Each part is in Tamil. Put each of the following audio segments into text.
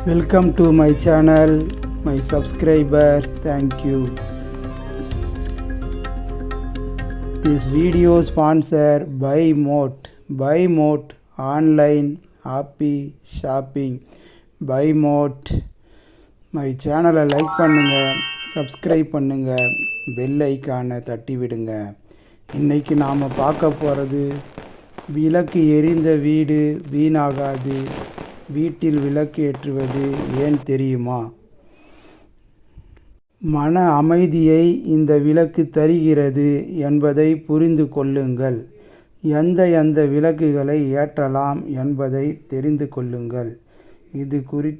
Welcome to my channel my subscriber thank you this video sponsor by mod by mod online app shopping by mod my சேனலை லைக் பண்ணுங்கள் சப்ஸ்கிரைப் பண்ணுங்கள் பெல் ஐக்கானை தட்டி விடுங்க இன்றைக்கி நாம் பார்க்க போகிறது விளக்கு எரிந்த வீடு வீணாகாது வீட்டில் விளக்கு ஏற்றுவது ஏன் தெரியுமா? மன அமைதியை இந்த விளக்கு தருகிறது என்பதை புரிந்து கொள்ளுங்கள். எந்த எந்த விளக்குகளை ஏற்றலாம் என்பதை தெரிந்து கொள்ளுங்கள். இது குறி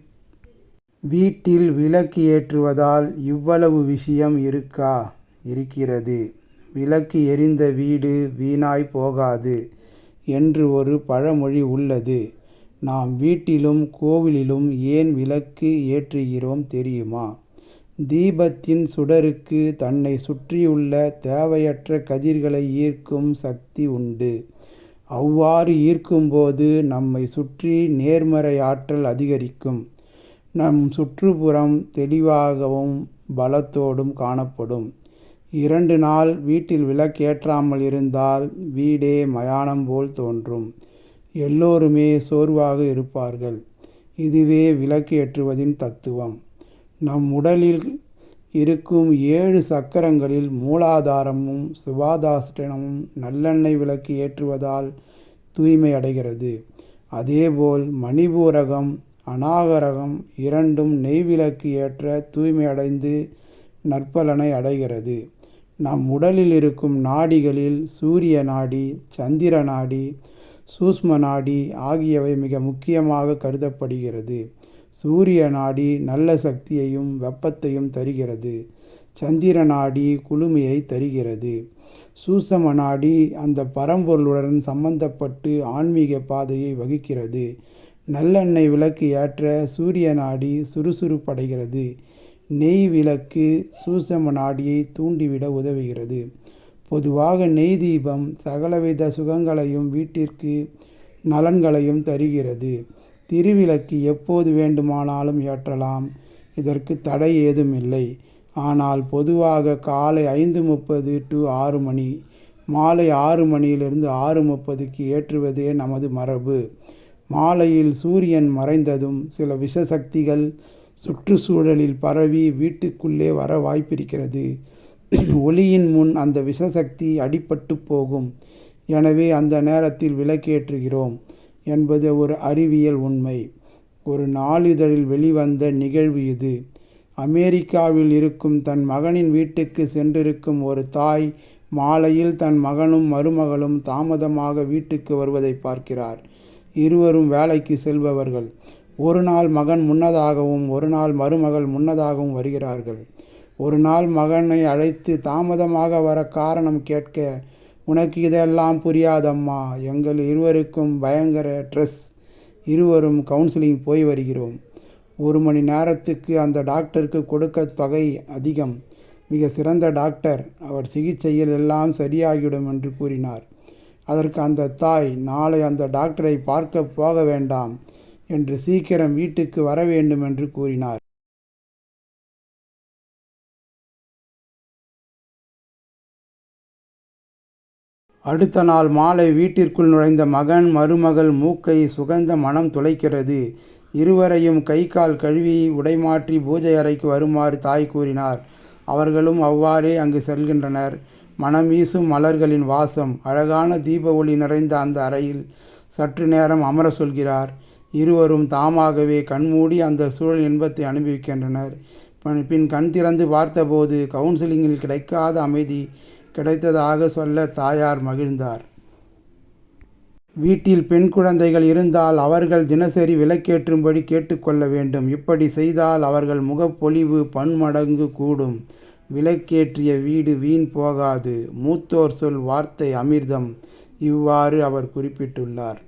வீட்டில் விளக்கு ஏற்றுவதால் இவ்வளவு விஷயம் இருக்கா? இருக்கிறது. விளக்கு எரிந்த வீடு வீணாய் போகாது என்று ஒரு பழமொழி உள்ளது. நாம் வீட்டிலும் கோவிலிலும் ஏன் விளக்கு ஏற்றுகிறோம் தெரியுமா? தீபத்தின் சுடருக்கு தன்னை சுற்றியுள்ள தேவையற்ற கதிர்களை ஈர்க்கும் சக்தி உண்டு. அவ்வாறு ஈர்க்கும்போது நம்மை சுற்றி நேர்மறை ஆற்றல் அதிகரிக்கும். நம் சுற்றுப்புறம் தெளிவாகவும் பலத்தோடும் காணப்படும். இரண்டு நாள் வீட்டில் விளக்கேற்றாமல் இருந்தால் வீடே மயானம் போல் தோன்றும். எல்லோருமே சோர்வாக இருப்பார்கள். இதுவே விளக்கு ஏற்றுவதின் தத்துவம். நம் உடலில் இருக்கும் ஏழு சக்கரங்களில் மூலாதாரமும் சுபாதாசனமும் நல்லெண்ணெய் விளக்கு ஏற்றுவதால் தூய்மை அடைகிறது. அதேபோல் மணிபூரகம் அநாகரகம் இரண்டும் நெய்விளக்கு ஏற்ற தூய்மை அடைந்து நற்பலனை அடைகிறது. நம் உடலில் இருக்கும் நாடிகளில் சூரிய நாடி சந்திர நாடி சூஷ்ம நாடி ஆகியவை மிக முக்கியமாக கருதப்படுகிறது. சூரிய நாடி நல்ல சக்தியையும் வெப்பத்தையும் தருகிறது. சந்திர நாடி குளுமையை தருகிறது. சூசம நாடி அந்த பரம்பொருளுடன் சம்பந்தப்பட்டு ஆன்மீக பாதையை வகிக்கிறது. நல்லெண்ணெய் விளக்கு ஏற்ற சூரிய நாடி சுறுசுறுப்படைகிறது. நெய் விளக்கு சூசம நாடியை தூண்டிவிட உதவுகிறது. பொதுவாக நெய் தீபம் சகலவித சுகங்களையும் வீட்டிற்கு நலன்களையும் தருகிறது. திருவிளக்கு எப்போது வேண்டுமானாலும் ஏற்றலாம். இதற்கு தடை ஏதும் இல்லை ஆனால் பொதுவாக காலை ஐந்து முப்பது டு ஆறு மணி மாலை ஆறு மணியிலிருந்து ஆறு முப்பதுக்கு ஏற்றுவதே நமது மரபு. மாலையில் சூரியன் மறைந்ததும் சில விஷசக்திகள் சுற்றுச்சூழலில் பரவி வீட்டுக்குள்ளே வர வாய்ப்பிருக்கிறது. ஒளியின் முன் அந்த விஷசக்தி அடிபட்டு போகும். எனவே அந்த நேரத்தில் விளக்கேற்றுகிறோம் என்பது ஒரு அறிவியல் உண்மை. ஒரு நாளிதழில் வெளிவந்த நிகழ்வு இது. அமெரிக்காவில் இருக்கும் தன் மகனின் வீட்டுக்கு சென்றிருக்கும் ஒரு தாய் மாலையில் தன் மகனும் மருமகளும் தாமதமாக வீட்டுக்கு வருவதை பார்க்கிறார். இருவரும் வேலைக்கு செல்பவர்கள். ஒரு நாள் மகன் முன்னதாகவும் ஒரு நாள் மருமகள் முன்னதாகவும் வருகிறார்கள். ஒரு நாள் மகனை அழைத்து தாமதமாக வர காரணம் கேட்க உனக்கு இதெல்லாம் புரியாதம்மா. எங்கள் இருவருக்கும் பயங்கர ட்ரெஸ் இருவரும் கவுன்சிலிங் போய் வருகிறோம். ஒரு மணி நேரத்துக்கு அந்த டாக்டருக்கு கொடுக்க தொகை அதிகம். மிக சிறந்த டாக்டர். அவர் சிகிச்சையில் எல்லாம் சரியாகிவிடும் என்று கூறினார். அதற்கு அந்த தாய் நாளை அந்த டாக்டரை பார்க்க போக வேண்டாம். என்று சீக்கிரம் வீட்டுக்கு வர வேண்டும் என்று கூறினார். அடுத்த நாள் மாலை வீட்டிற்குள் நுழைந்த மகன் மருமகள் மூக்கை சுகந்த மனம் துளைக்கிறது. இருவரையும் கை கால் கழுவி உடைமாற்றி பூஜை அறைக்கு வருமாறு தாய் கூறினார். அவர்களும் அவ்வாறே அங்கு செல்கின்றனர். மனம் வீசும் மலர்களின் வாசம் அழகான தீப ஒளி நிறைந்த அந்த அறையில் சற்று நேரம் அமர சொல்கிறார். இருவரும் தாமாகவே கண்மூடி அந்த சூழல் இன்பத்தை அனுபவிக்கின்றனர். பின் கண் திறந்து பார்த்தபோது கவுன்சிலிங்கில் கிடைக்காத அமைதி கிடைத்ததாக சொல்ல தாயார் மகிழ்ந்தார். வீட்டில் பெண் குழந்தைகள் இருந்தால் அவர்கள் தினசரி விலக்கேற்றும்படி கேட்டுக்கொள்ள வேண்டும். இப்படி செய்தால் அவர்கள் முகப்பொலிவு பன்மடங்கு கூடும். விலக்கேற்றிய வீடு வீண் போகாது. மூத்தோர் சொல் வார்த்தை அமிர்தம். இவ்வாறு அவர் குறிப்பிட்டுள்ளார்.